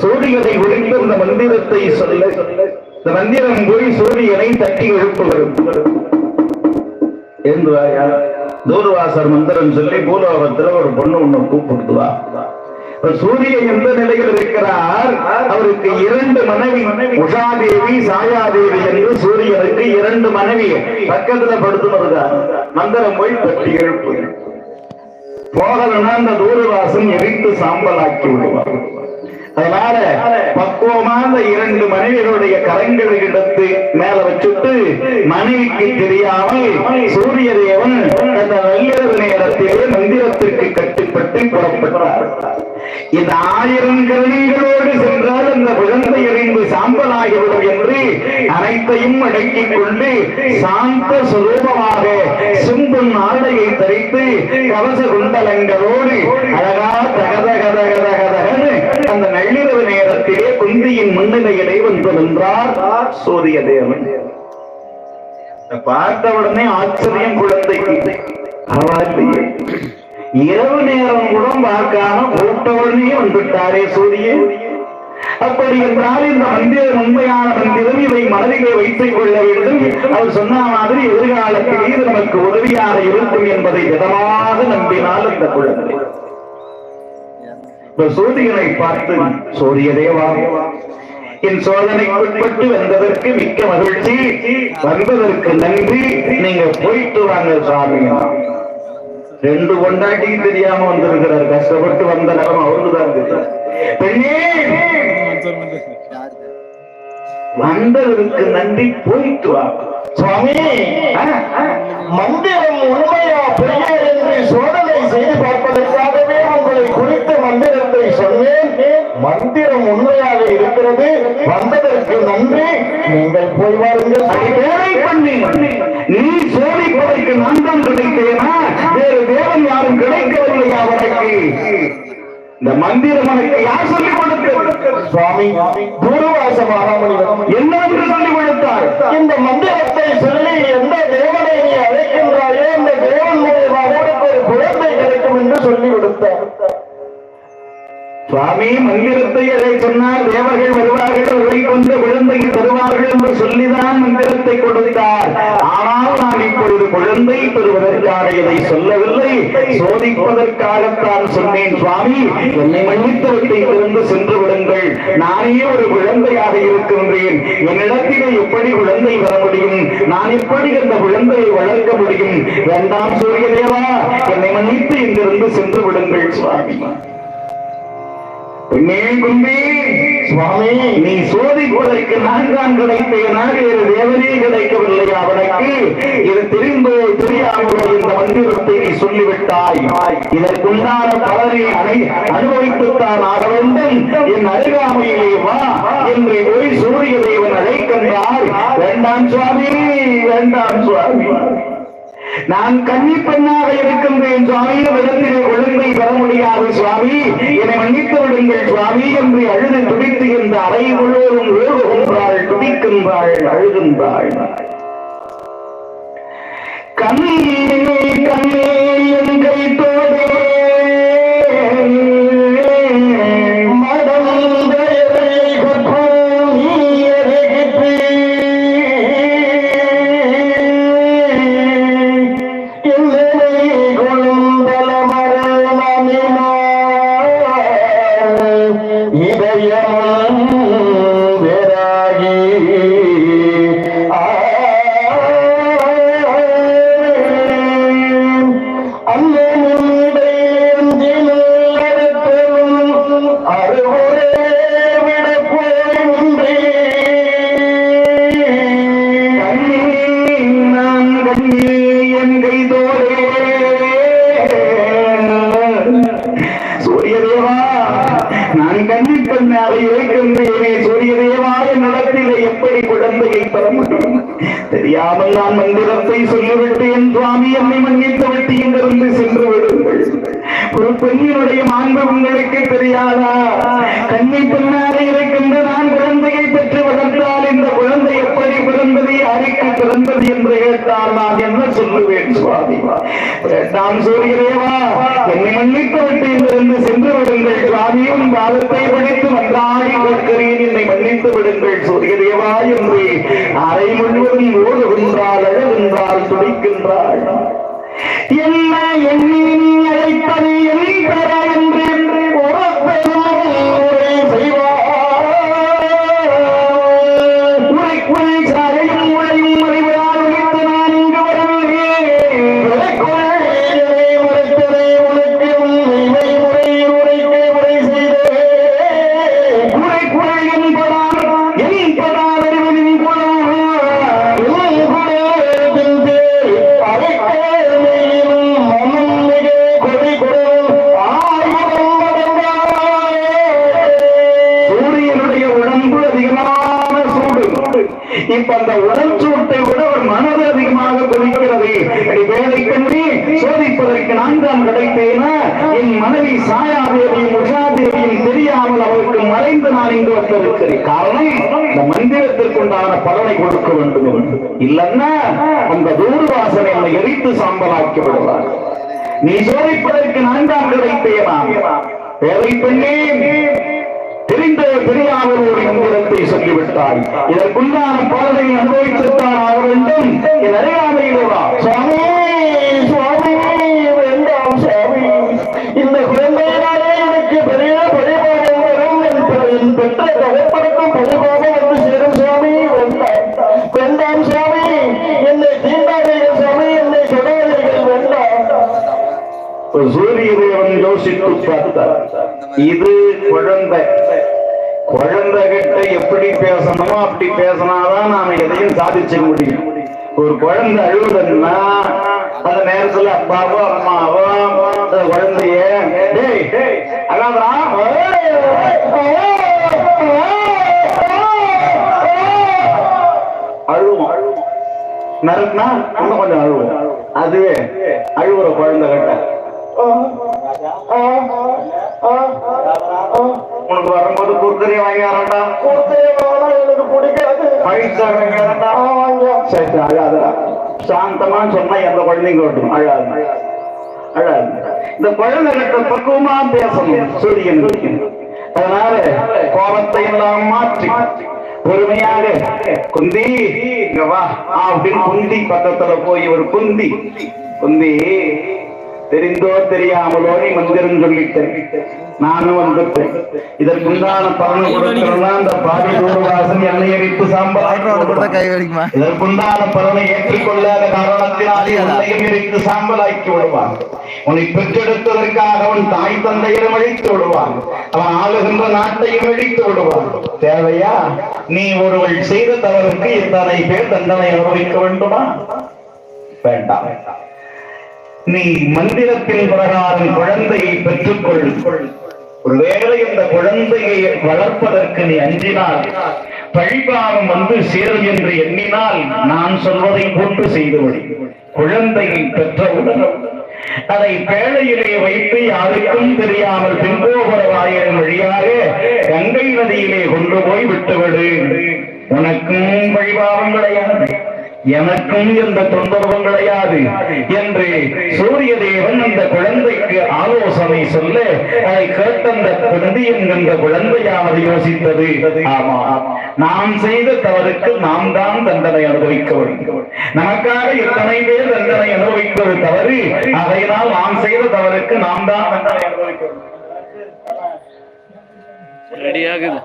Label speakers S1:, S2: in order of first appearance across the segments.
S1: சூரியனை ஒழித்து இந்த மந்திரத்தை சொல்ல. இந்த மந்திரம் போய் சூரியனை தட்டி எழுப்புவரும் ஏந்துவாயா? தூர்வாசர் மந்திரம் சொல்லி பூலோகத்துல ஒரு பொண்ணு ஒண்ணு கூப்பிடுவா சூரியன் எந்த நிலையில் இருக்கிறார்? அவருக்கு இரண்டு மனைவி உஷாதேவி சாயாதேவி என்று சூரியனுக்கு இரண்டு மனைவி. பக்கத்துல படுத்துனதுதான் மந்திரம் போய் தட்டி எழுப்பு. போகலன்னா அந்த தூரவாசன் எரித்து சாம்பலாக்கி விடுவார். அதனால பக்குவமா அந்த இரண்டு மனைவிகளுடைய கரங்களை எடுத்து மேல வச்சுட்டு மனைவிக்கு தெரியாமல் சூரிய தேவன் அந்த நள்ளிரவு நேரத்திலே மந்திரத்திற்கு கட்டுப்பட்டு புறப்பட்டார். இந்த ஆயிரம் கருவிகளோடு சென்றால் அந்த குழந்தை எறிந்து சாம்பலாகிவிடும் என்று அனைத்தையும் அடக்கிக் கொண்டு சாந்த சுரூபமாக சிம்புன் ஆடையை தரித்து கவச குண்டலங்களோடு அழகா தகதகதகதக நேரத்திலே குந்தியின் முன்னிலையிலே வந்து நின்றார். சூரிய தேவன். பார்த்த உடனே ஆச்சரியம் குழந்தைக்கு. பரவாயில்லையே இரவு நேரம் கூட பார்க்காம கூட்ட உடனே வந்துட்டாரே சூரியன் அப்படி என்றால் இந்த மந்திரம் உண்மையான மந்திரம் இதை மனதிலே வைத்துக் கொள்ள வேண்டும். அவர் சொன்ன மாதிரி எதிர்காலத்தில் இது நமக்கு உதவியாக இருக்கும் என்பதை திடமாக நம்பினால் இந்த குழந்தை. இந்த சூரியனை பார்த்து சூரிய தேவா என் சோதனைக்குட்பட்டு வந்ததற்கு மிக்க மகிழ்ச்சி வந்ததற்கு நன்றி. நீங்க போயிட்டு வாங்க சாமி. ரெண்டு கொண்டாட்டியும் தெரியாம வந்திருக்கிறார். கஷ்டப்பட்டு வந்த நிலம் அவருக்கு தான் பெண்ணே வந்ததற்கு நன்றி போயிட்டு வா. சுவாமி
S2: மந்திரம் உண்மையா பெரிய சோதனை செய்து மந்திரத்தை சொன்னேன். மந்திரம் உண்மையாக இருக்கிறது. வந்ததற்கு நன்றி. நீங்கள் போய் வாருங்கள்.
S1: பண்ணி. நீ சோதிப்பதற்கு நான் தான் கிடைத்தேனா? வேறு தேவன் யாரும் கிடைக்கவில்லையா அவனுக்கு. இந்த மந்திரம் எனக்கு யார் சொல்லிக் கொடுத்தது?
S2: சுவாமி தூரவாச மகாமணிவன்
S1: என்ன என்று சொல்லிக் கொடுத்தார்?
S2: இந்த மந்திரத்தை சொல்லி எந்த தேவனை நீ அழைக்கின்றாயோ இந்த தேவன் மூலமாக ஒரு குழந்தை கிடைக்கும் என்று சொல்லி கொடுத்தார்.
S1: சுவாமி மந்திரத்தை அதை சொன்னால் தேவர்கள் வருவார்கள் அவர்களை கொண்டு குழந்தையை தருவார்கள் என்று சொல்லிதான் மந்திரத்தை கொடுத்தார். ஆனால் நான் இப்பொழுது குழந்தை பெறுவதற்காக இதை சொல்லவில்லை. சோதிப்பதற்காகத்தான் சொன்னேன் சுவாமி. என்னை மன்னித்து விட்டு இங்கிருந்து சென்று விடுங்கள். நானே ஒரு குழந்தையாக இருக்கின்றேன். என்னிடத்திலே எப்படி குழந்தை வர முடியும்? நான் எப்படி அந்த குழந்தையை வளர்க்க முடியும்? வேண்டாம் சூரியதேவா என்னை மன்னித்து இங்கிருந்து சென்று விடுங்கள் சுவாமி. கும்பி சுவாமி. நீ சோதிப்பதற்கு நான் தான் கிடைத்தேனா. வேறு தேவனே கிடைக்கவில்லை அவனுக்கு. இது தெரிந்தோ தெரியாமலோ இந்த மந்திரத்தை நீ சொல்லிவிட்டாய். இதற்குண்டான பலனை அனை அனுபவித்துத்தான் ஆக வேண்டும். என் அருகாமையிலே வா என்று போய் சூரிய தேவன் அழைக்கின்றார். வேண்டாம் சுவாமி வேண்டாம் சுவாமி. நான் கன்னி பெண்ணாக இருக்கின்றேன் சுவாமி. விடத்திலே ஒழுங்கை பெற முடியாது சுவாமி. என்னை மன்னித்து விடுங்கள் சுவாமி என்று அழுது துடித்து இந்த அறை உள்ளோரும் ஓடுகின்றாள் துடிக்கின்றாள் அழுகின்றாள். கண்ணே கண்ணே
S2: ஒரு பெண்ணினுடைய மாண்பு உங்களுக்கு தெரியாதா?
S1: கண்ணி பின்னாலே இருக்கின்ற நான் குழந்தையை பெற்று வளர்த்தால் இந்த குழந்தை எப்படி பிறந்தது யாருக்கு பிறந்தது என்று கேட்டால் நான் என்ன சொல்லுவேன் சுவாமி வேண்டாம் சொல்கிறேவா என்னை மன்னித்து விட்டிலிருந்து சென்று விடுங்கள் சுவாமியும் பாதத்தை பிடித்து வந்தாய் கேட்கிறேன் என்னை மன்னித்து விடுங்கள் சொல்கிறேவா என்று அறை முழுவதும் ஓடுகின்றாள் அழகின்றாள் துடிக்கின்றாள். என்ன எண்ணி இப்ப அந்த உடல் சூட்டை விட ஒரு மனது அதிகமாக கொதிக்கிறது அடி வேலை கண்டி சோதிப்பதற்கு நான்காம் கிடைத்தேனா? என் மனைவி சாயாதேவியும் உஷாதேவியும் தெரியாமல் அவருக்கு மறைந்து நான் இங்கு வந்திருக்கிறேன். காரணம் இந்த மந்திரத்திற்கு உண்டான பலனை கொடுக்க வேண்டும் இல்லைன்னா அந்த தூர்வாசனை என்னை எரித்து சாம்பலாக்கி விடுவார். நீ சோதிப்பதற்கு நான்காம் கிடைத்தேனா? வேலை பெண்ணே தெரிந்தோ மந்திரத்தை சொல்லிவிட்டாய் இதற்குண்டான பாதையை அனுபவித்துத்தான் ஆக வேண்டும். என் அறியாமையிலா சுவாமி சுவாமி வேண்டாம் சுவாமி. இந்த குழந்தையினாலே எனக்கு பெரிய பரிபாகம் வரும் என் பெற்ற தகப்பனுக்கும் பரிபாகம் வந்து சேரும் சுவாமி. வேண்டாம். வேண்டாம் சுவாமி. என்னை தீண்டாதீர்கள் சுவாமி. என்னை சொல்லாதீர்கள் வேண்டாம். சூரிய தேவன் யோசித்து பார்த்தார். இது குழந்தை. குழந்தை கிட்ட எப்படி பேசணுமோ அப்படி பேசினாதான் நாம எதையும் சாதிச்ச முடியும். ஒரு குழந்தை அழுகுதுன்னா அந்த நேரத்துல அப்பாவோ அம்மாவோ அந்த குழந்தைய அழாதா அழுவோம். நறுக்குனா இன்னும் கொஞ்சம் அழுவோம். அதுவே அழுவுற குழந்தை குர்கரி வாங்கி வரண்டா எனக்கு பிடிக்காது. பைசா வாங்கி வரண்டா சரி அழாதடா சாந்தமா சொன்னா எந்த குழந்தைங்க ஓட்டும் அழாது. அழாது. இந்த குழந்தை கிட்ட பக்குவமா பேசணும். சூரியன் அதனால கோபத்தை எல்லாம் மாற்றி பொறுமையாக குந்தி இங்க வா அப்படின்னு குந்தி பக்கத்துல போய் ஒரு குந்தி. குந்தி தெரிந்தோ தெரியாமலோ நீ மந்திரம் சொல்லிட்டேன். நானும் வந்துட்டேன் இதற்குண்டான பலன் கொடுக்கிறதா அந்த பாதி தூர்வாசன் என்னை எரித்து சாம்பல் இதற்குண்டான பலனை ஏற்றுக்கொள்ளாத காரணத்தினால் உன்னையும் எரித்து சாம்பலாக்கி விடுவான். உன்னை பெற்றெடுத்ததற்காக அவன் தாய் தந்தையிடம் அழித்து விடுவான். அவன் ஆளுகின்ற நாட்டையும் அழித்து விடுவான். தேவையா? நீ ஒருவள் செய்த தவறுக்கு இத்தனை பேர் தண்டனை அனுபவிக்க வேண்டுமா? வேண்டாம். நீ மந்திரத்தின் பிரகாரம் குழந்தையை பெற்றுக்கொள். ஒருவேளை இந்த குழந்தையை வளர்ப்பதற்கு நீ அஞ்சினால் பழிபாவம் வந்து சேரும் என்று எண்ணினால் நான் சொல்வதை போட்டு செய்துவிடு. குழந்தையை பெற்றவுடன் அதை பேழையிலே வைத்து யாருக்கும் தெரியாமல் பின்போகர வாயிலின் வழியாக கங்கை நதியிலே கொண்டு போய் விட்டுவிடு. உனக்கும் வழிபாவம் கிடையாது. எனக்கும் எந்த தொந்தரவும் கிடையாது என்று சூரிய தேவன் அந்த குழந்தைக்கு ஆலோசனை சொல்ல அதை கேட்ட அந்த குந்தி என்கின்ற குழந்தையானது யோசித்தது. ஆமா. நாம் செய்த தவறுக்கு நாம் தான் தண்டனை அனுபவிக்க வேண்டும். நமக்காக எத்தனை பேர் தண்டனை அனுபவிப்பது தவறு? அதையினால் நாம் செய்த தவறுக்கு நாம் தான் தண்டனை அனுபவிக்க வேண்டும்.
S3: ரெடி ஆகுது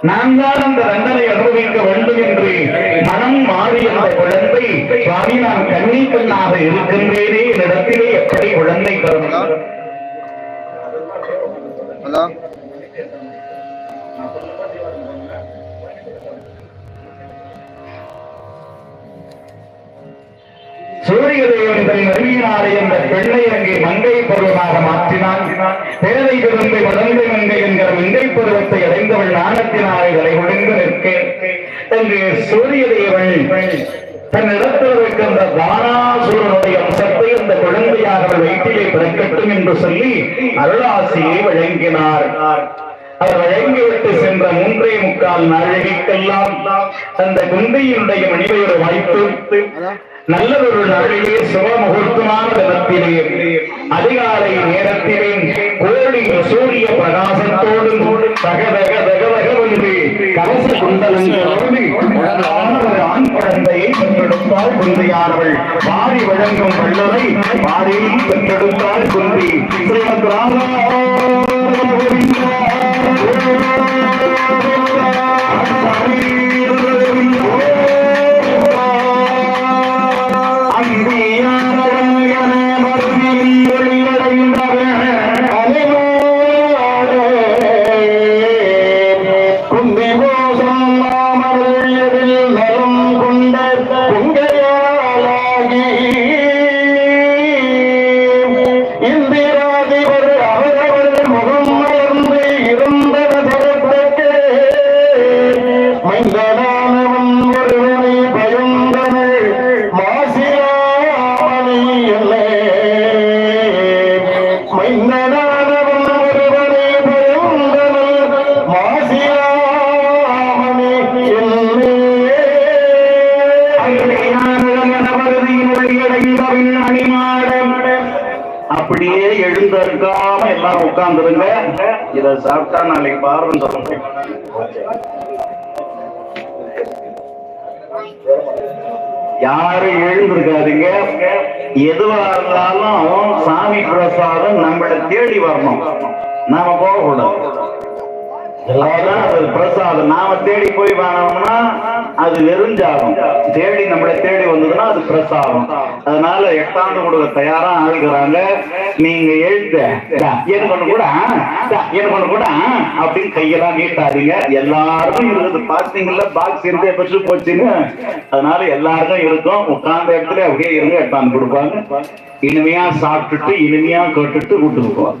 S1: நான் தான் அந்த தண்டனை அனுபவிக்க வேண்டும் என்று மனம் மாறி அந்த குழந்தை சுவாமி நான் கண்ணி பெண்ணாக இருக்கின்றேனே என்னிடத்திலே எப்படி குழந்தை பெறும் சூரிய தேவன் தன் நெருங்கினாரே என்ற பெண்ணை அங்கே மங்கை பருவமாக மாற்றினான். பேதை விரும்பி வளர்ந்த மங்கை என்கிற மங்கை பருவத்தை அடைந்தவள் நாணத்தினாரை தலை ஒழுங்கு நிற்க. என்று சூரிய தேவன் தன் இடத்தில் இருக்கின்ற தானாசூரனுடைய அம்சத்தை அந்த குழந்தையாக வயிற்றிலே பிறக்கட்டும் என்று சொல்லி அருளாசியை வழங்கினார். அவர் வழங்கிவிட்டு சென்ற மூன்றே முக்கால் நாழிகைக்கெல்லாம் அந்த குந்தையினுடைய மணிவையோட வாய்ப்பு நல்லதொரு நாளிலே சுப முகூர்த்தமான தினத்திலே அதிகாலை நேரத்திலே கோழி சூரிய பிரகாசத்தோடு தகதக தகதகவென்று கவச குண்டலங்களோடு ஒரு ஆண் குழந்தையை பெற்றெடுத்தால் குந்தையானவள் வாரி வழங்கும் வல்லலை வாரியில் பெற்றெடுத்தால் குந்தி. ஸ்ரீமத்
S2: ராமா
S1: அப்படியே எழுந்திருக்காம எல்லாரும் உட்கார்ந்துருங்க. இத சாப்பிட்டா நாளைக்கு பாருன்னு சொல்லுங்க. யாரும் எழுந்திருக்காதீங்க. எதுவா இருந்தாலும் சாமி பிரசாதம் நம்மளை தேடி வரணும். நாம போகக்கூடாது. அதான் பிரசாதம். நாம தேடி போய் வாங்கினோம்னா அது வெறுஞ்சாகும் தேடி நம்மளை தேடி வந்ததுன்னா அது பிரசாதம். அதனால எட்டாண்டு கொடுக்க தயாரா ஆளுகிறாங்க நீங்க எழுத என்ன பண்ண கூட டா, பண்ண கூட அப்படின்னு கையெல்லாம் நீட்டாதீங்க. எல்லாருக்கும் இருக்குது. பாத்தீங்கல்ல பாக்ஸ் இருந்தே பெற்று போச்சுன்னு அதனால எல்லாருக்கும் இருக்கும். உட்கார்ந்த இடத்துல அப்படியே இருந்து எட்டாந்து கொடுப்பாங்க. இனிமையா சாப்பிட்டுட்டு இனிமையா கேட்டுட்டு கூட்டு போவாங்க.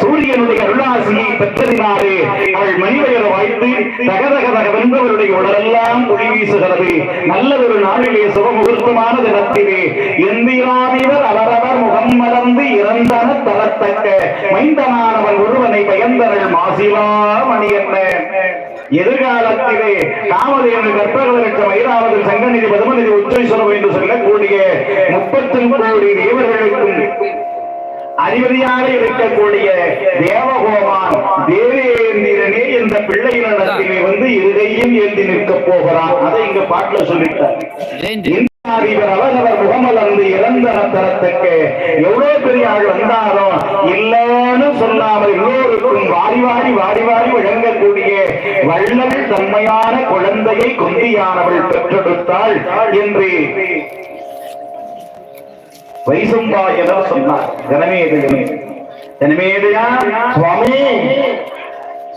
S1: சூரியனுடைய அருளாசியை பெற்றதினாலே அவள் மணிவயர் வாய்த்து தகதக தகவென்றவருடைய உடலெல்லாம் ஒளி வீசுகிறது நல்லதொரு நாளிலே சுபமுகூர்த்தமான தினத்திலே எந்திராதிவர் அவரவர் முகம் மலர்ந்து இறந்தன தரத்தக்க மைந்தனானவன் ஒருவனை பயந்தனள் மாசிலா மணி என்ன எதிர்காலத்திலே காமதேவன் கற்பக லட்சம் ஐராவது சங்கநிதி பதுமநிதி உச்சேஸ்வரம் என்று சொல்லக்கூடிய முப்பத்தி கோடி தேவர்களுக்கும் அதிபதியாக இருக்கக்கூடிய தேவகோமான் தேவேந்திரனே இந்த பிள்ளையினிடத்திலே வந்து இருகையும் ஏந்தி நிற்க போகிறான் அதை இங்க பாட்டுல சொல்லிட்டார். இந்தியாதிபர் அவரவர் முகமலர்ந்து இறந்தன தரத்தக்க எவ்வளவு பெரிய ஆள் வந்தாலும் இல்லன்னு சொல்லாமல் எல்லோருக்கும் வாரி வாரி வாரி வாரி வழங்கக்கூடிய வள்ளல் தன்மையான குழந்தையை குந்தியானவள் பெற்றெடுத்தாள் என்று. வைசம்பாயனர் சொன்னார். ஜனமேதையனே ஜனமேதையா சுவாமி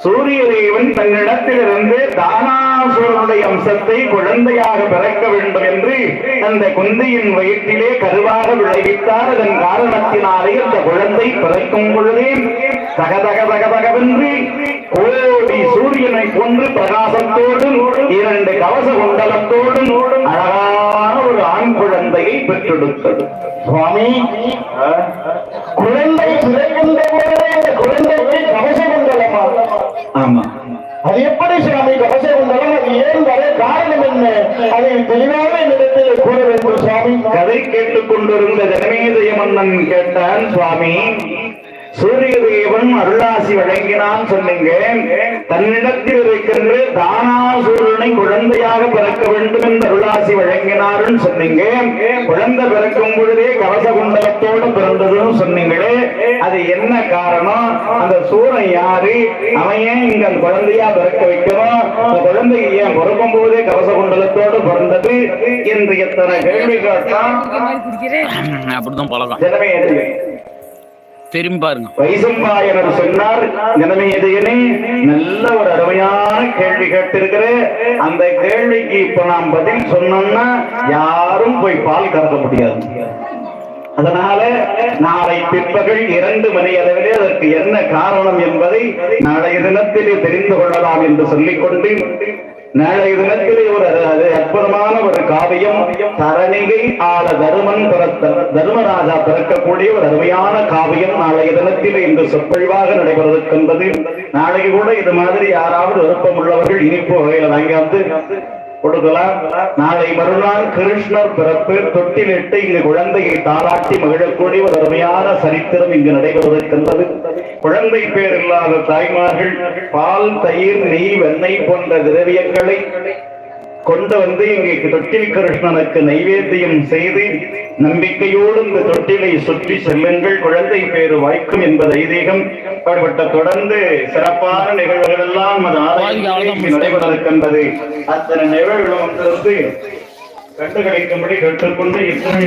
S1: சூரியதேவன் தன்னிடத்திலிருந்து தானாசுரனுடைய அம்சத்தை குழந்தையாக பிறக்க வேண்டும் என்று அந்த குந்தையின் வயிற்றிலே கருவாக விளைவித்தார். அதன் காரணத்தினாலே அந்த குழந்தை பிறக்கும் பொழுதே தகதக தகதகவென்று கோடி சூரியனை கொன்று பிரகாசத்தோடும் இரண்டு கவச குண்டலத்தோடும் அழகான ஒரு ஆண் குழந்தையை பெற்றெடுத்தது.
S2: சுவாமி குழந்தை பிறக்கின்ற பொழுது இந்த குழந்தைக்கு கவச குண்டலமா
S1: ஆமா
S2: அது எப்படி சுவாமி கவச அது ஏன் வர காரணம் என்ன? அதை தெளிவாக என்னிடத்தில் கூற வேண்டும் சுவாமி.
S1: கதை கேட்டுக் கொண்டிருந்த ஜனமேதய மன்னன் கேட்டான் சுவாமி சூரியதேவன் அருளாசி வழங்கினான் சொன்னீங்க. தன்னிடத்தில் இருக்கின்ற தானாசூரனை குழந்தையாக பிறக்க வேண்டும் என்று அருளாசி வழங்கினார்னு சொன்னீங்க. குழந்தை பிறக்கும் பொழுதே கவச குண்டலத்தோடு பிறந்ததுன்னு சொன்னீங்க. அது என்ன காரணம்? அந்த சூரன் யாரு? அவன் ஏன் இங்க குழந்தையா பிறக்க வைக்கணும் அந்த குழந்தை ஏன் பிறக்கும் போதே கவச குண்டலத்தோடு பிறந்தது? என்று எத்தனை கேள்வி கேட்டான்?
S3: அப்படிதான்
S1: ஜனமேதையன்
S3: திரும்பி பாருங்க.
S1: வைசம்பாயனர் சொன்னார். நல்ல ஒரு அருமையான கேள்வி கேட்டிருக்கிற அந்த கேள்விக்கு இப்ப நாம் பதில் சொன்னோம்னா யாரும் போய் பால் கறக்க முடியாது. அதனால நாளை பிற்பகல் இரண்டு மணி அளவிலே அதற்கு என்ன காரணம் என்பதை நாளைய தினத்திலே தெரிந்து கொள்ளலாம் என்று சொல்லிக்கொண்டு நாளைய தினத்திலே ஒரு அற்புதமான ஒரு காவியம் தரணிகை ஆள தருமன் பிறத்த தர்மராஜா பிறக்கக்கூடிய ஒரு அருமையான காவியம் நாளைய தினத்திலே இன்று சொற்பொழிவாக நடைபெறவிருக்கின்றது. நாளைக்கு கூட இது மாதிரி யாராவது விருப்பம் உள்ளவர்கள் இனிப்பு வகையில் வாங்கி வந்து கொடுக்கலாம். நாளை மறுநாள் கிருஷ்ணர் பிறப்பு தொட்டிலிட்டு இங்கு குழந்தையை தாராட்டி மகிழக்கூடிய ஒரு அருமையான சரித்திரம் இங்கு நடைபெறுகின்றது குழந்தை பேர் இல்லாத தாய்மார்கள் பால் தயிர் நெய் வெண்ணெய் போன்ற திரவியங்களை கொண்டு வந்து இங்கே தொட்டில் கிருஷ்ணனுக்கு நைவேத்தியம் செய்து நம்பிக்கையோடு இந்த தொட்டிலை சுற்றி செல்லுங்கள். குழந்தை பேரு வாய்க்கும் என்பது ஐதீகம். அப்படிப்பட்ட தொடர்ந்து சிறப்பான நிகழ்வுகள் எல்லாம் நமது ஆலயத்திலே இங்கு நடைபெற இருக்கின்றது அத்தனை நிகழ்வுகளும் கண்டுகளிக்கும்படி கேட்டுக்கொண்டு இத்தனை